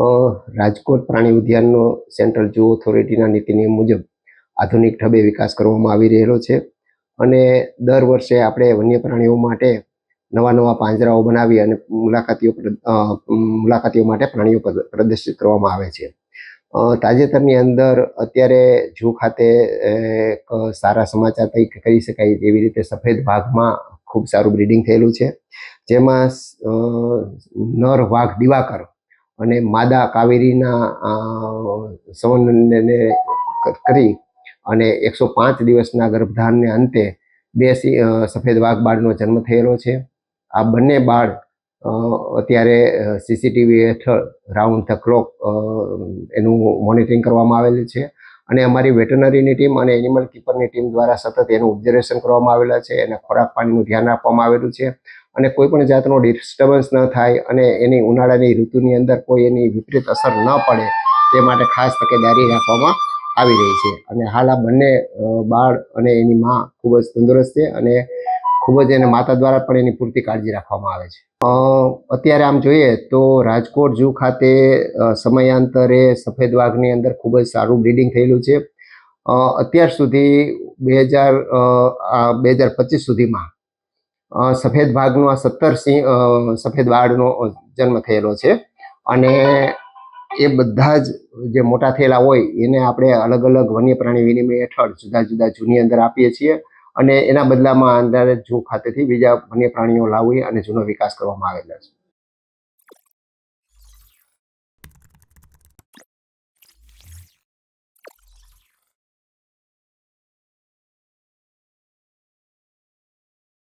રાજકોટ પ્રાણી ઉદ્યાનનો central zoo ઓથોરિટીના નીતિ નિયમ મુજબ આધુનિક ઢબે વિકાસ કરવામાં આવી રહેલો છે અને દર વર્ષે આપણે વન્ય પ્રાણીઓ માટે નવા નવા પાંજરાઓ બનાવી અને મુલાકાતીઓ મુલાકાતીઓ માટે પ્રાણીઓ પ્રદ- પ્રદર્શિત કરવામાં આવે છે. તાજેતરની અંદર અત્યારે ઝૂ ખાતે સારા સમાચાર કંઈ કહી શકાય એવી રીતે સફેદ વાઘમાં ખૂબ સારું બ્રીડિંગ થયેલું છે. જેમાં નર વાઘ દિવાકર અને માદા કાવેરીના સંવનને કરી અને એકસો પાંચ દિવસના ગર્ભધારણને અંતે બે સફેદ વાઘ બાળનો જન્મ થયેલો છે. આ બંને બાળ અત્યારે સીસીટીવી હેઠળ રાઉન્ડ ધ ક્લોક એનું મોનિટરિંગ કરવામાં આવેલું છે. અને અમારી વેટરનરીની ટીમ અને એનિમલ કીપરની ટીમ દ્વારા સતત એનું ઓબ્ઝર્વેશન કરવામાં આવેલા છે. એને ખોરાક પાણીનું ધ્યાન આપવામાં આવેલું છે. અને કોઈ પણ જાતનો ડિસ્ટર્બન્સ ન થાય અને એની ઉનાળાની ઋતુની અંદર કોઈ એની વિપરીત અસર ન પડે, તે માટે ખાસ તકેદારી રાખવામાં આવી રહી છે. અને હાલ આ બંને બાળ અને એની મા ખૂબ જ તંદુરસ્ત છે અને ખૂબ જ એને માતા દ્વારા પણ એની પૂરતી કાળજી રાખવામાં આવે છે. અત્યારે આમ જોઈએ તો રાજકોટ ઝૂ ખાતે સમયાંતરે સફેદ વાઘની અંદર ખૂબ જ સારું બ્રીડિંગ થયેલું છે. અત્યાર સુધી બે હજાર બે હજાર પચીસ સુધીમાં સફેદ ભાગનો આ સત્તર સિંહ સફેદ વાળનો જન્મ થયેલો છે. અને એ બધા જ જે મોટા થયેલા હોય, એને આપણે અલગ અલગ વન્ય પ્રાણી વિનિમય હેઠળ જુદા જુદા જૂની અંદર આપીએ છીએ. અને એના બદલામાં અંદર જૂ ખાતેથી બીજા વન્ય પ્રાણીઓ લાવી અને જૂનો વિકાસ કરવામાં આવેલા છે.